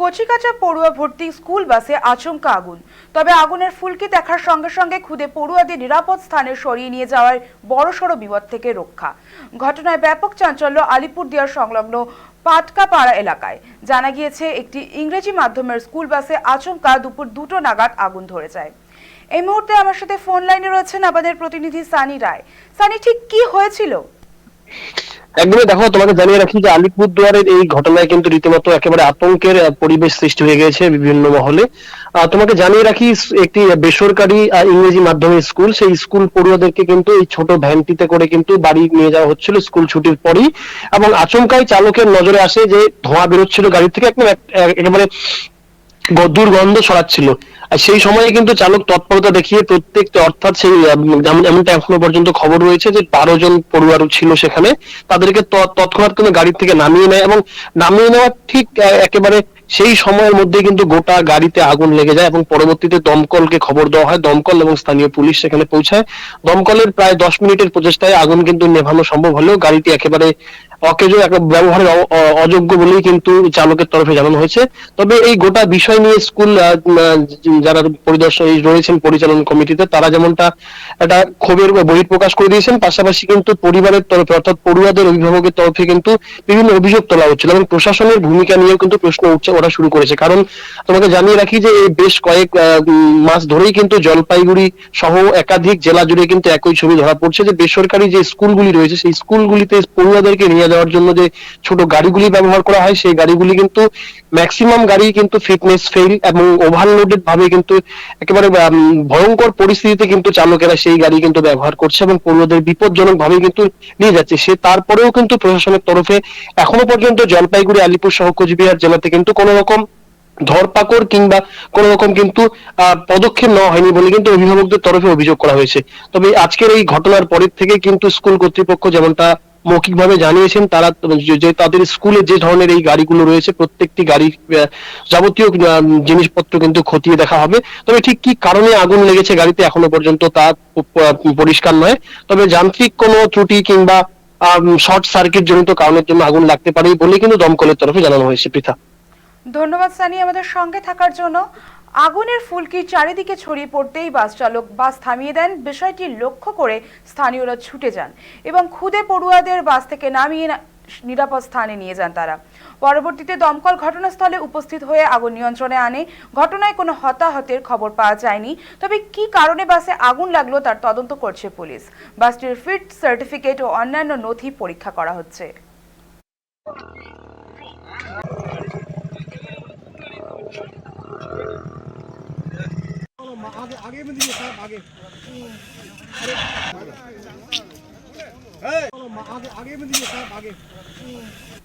কচিকাচা পড়ুয়া ভর্তি স্কুল বাসে আচমকা আগুন। তবে আগুনের ফুলকি দেখার সঙ্গে সঙ্গে খুদে পড়ুয়াদের নিরাপদ স্থানে সরিয়ে নিয়ে যাওয়ার বড়সড় বিপদ থেকে রক্ষা। ঘটনায় ব্যাপক চাঞ্চল্য আলিপুরদিয়ার সংলগ্ন পাটকাপাড়া এলাকায়। জানা গিয়েছে, একটি ইংরেজি মাধ্যমের স্কুল বাসে আচমকা দুপুর দুটো নাগাদ আগুন ধরে যায়। এই মুহূর্তে আমার সাথে ফোন লাইনে রয়েছেন আমাদের প্রতিনিধি সানি রায়। সানি, ঠিক কি হয়েছিল? একদমই দেখো, তোমাকে জানিয়ে রাখি যে আলিপুরদুয়ারের এই ঘটনায় কিন্তু রীতিমতো একেবারে আতঙ্কের পরিবেশ সৃষ্টি হয়ে গেছে বিভিন্ন মহলে। তোমাকে জানিয়ে রাখি একটি বেসরকারি ইংরেজি মাধ্যমিক স্কুল, সেই স্কুল পড়ুয়াদেরকে কিন্তু এই ছোট ভ্যানটিতে করে কিন্তু বাড়ি নিয়ে যাওয়া হচ্ছিল স্কুল ছুটির পরই এবং আচমকাই চালকের নজরে আসে যে ধোঁয়া বেরোচ্ছিল গাড়ি থেকে। একদম এক- এক- একেবারে দুর্গন্ধ ছড়াচ্ছিল। আর সেই সময়ে কিন্তু চালক তৎপরতা দেখিয়ে প্রত্যেকটা, অর্থাৎ সেই এমনটা এখনও পর্যন্ত খবর রয়েছে যে বারো জন পড়ুয়ার ছিল সেখানে, তাদেরকে তৎক্ষণাৎ কিন্তু গাড়ি থেকে নামিয়ে নেয় এবং নামিয়ে নেওয়ার ঠিক একেবারে সেই সময়ের মধ্যে কিন্তু গোটা গাড়িতে আগুন লেগে যায় এবং পরবর্তীতে দমকলকে খবর দেওয়া হয়। দমকল এবং স্থানীয় পুলিশ সেখানে পৌঁছায়। দমকলের প্রায় দশ মিনিটের প্রচেষ্টায় আগুন কিন্তু নেভানো সম্ভব হলেও গাড়িটি একেবারে অকেজো ব্যবহারের অযোগ্য বলেই কিন্তু চালকের তরফে জানানো হয়েছে। তবে এই গোটা বিষয় নিয়ে স্কুল যারা পরিদর্শন রয়েছেন পরিচালন কমিটিতে, তারা যেমনটা একটা ক্ষোভের বহিঃপ্রকাশ করে দিয়েছেন, পাশাপাশি কিন্তু পরিবারের তরফে, অর্থাৎ পড়ুয়াদের অভিভাবকের তরফে কিন্তু বিভিন্ন অভিযোগ তোলা হচ্ছিল এবং প্রশাসনের ভূমিকা নিয়েও কিন্তু প্রশ্ন উঠছে, ওরা শুরু করেছে। কারণ তোমাকে জানিয়ে রাখি যে এই বেশ কয়েক মাস ধরেই কিন্তু জলপাইগুড়ি সহ একাধিক জেলা জুড়ে কিন্তু একই ছবি ধরা পড়ছে যে বেসরকারি যে স্কুলগুলি রয়েছে, সেই স্কুলগুলিতে পড়ুয়াদেরকে নিয়ে যাওয়ার জন্য যে ছোট গাড়িগুলি ব্যবহার করা হয়, সেই গাড়িগুলি কিন্তু ম্যাক্সিমাম গাড়ি কিন্তু ফিটনেস ফেল এবং ওভারলোডেড ভাবে কিন্তু একেবারে ভয়ঙ্কর পরিস্থিতিতে কিন্তু চালকেরা সেই গাড়ি কিন্তু ব্যবহার করছে এবং পড়ুয়াদের বিপজ্জনক ভাবে কিন্তু নিয়ে যাচ্ছে। সে তারপরেও কিন্তু প্রশাসনের তরফে এখনও পর্যন্ত জলপাইগুড়ি, আলিপুর সহ কোচবিহার জেলাতে কিন্তু কোনো রকম ধরপাকড় কিংবা কোন রকম কিন্তু পদক্ষেপ নেওয়া হয়নি বলে কিন্তু অভিভাবকদের তরফে অভিযোগ করা হয়েছে। তবে আজকের এই ঘটনার পরের থেকে কিন্তু স্কুল কর্তৃপক্ষ যেমনটা মৌখিকভাবে জানিয়েছেন তারা যে- তাদের স্কুলে যে ধরনের এই গাড়িগুলো রয়েছে প্রত্যেকটি আহ, যাবতীয় জিনিসপত্র কিন্তু খতিয়ে দেখা হবে। তবে ঠিক কি কারণে আগুন লেগেছে গাড়িতে এখনও পর্যন্ত তা পরিষ্কার নয়। তবে যান্ত্রিক কোনো ত্রুটি কিংবা শর্ট সার্কিট জনিত কারণের জন্য আগুন লাগতে পারে বলে কিন্তু দমকলের তরফে জানানো হয়েছে পৃথা। ধন্যবাদ সানি আমাদের সঙ্গে থাকার জন্য। আগুনের ফুলকি চারিদিকে ছড়িয়ে পড়তেই বাস চালক বাস থামিয়ে দেন। বিষয়টি লক্ষ্য করে স্থানীয়রা ছুটে যান এবং খুদে পড়ুয়াদের বাস থেকে নামিয়ে নিরাপদ স্থানে নিয়ে যান তারা। পরবর্তীতে দমকল ঘটনাস্থলে উপস্থিত হয়ে আগুন নিয়ন্ত্রণে আনে। ঘটনায় কোনো হতাহতের খবর পাওয়া যায়নি। তবে কি কারণে বাসে আগুন লাগল তার তদন্ত করছে পুলিশ। বাসটির ফিট সার্টিফিকেট ও অন্যান্য নথি পরীক্ষা করা হচ্ছে। आगे आगे में दीजिए साहब आगे चलो, आगे आगे में दीजिए साहब आगे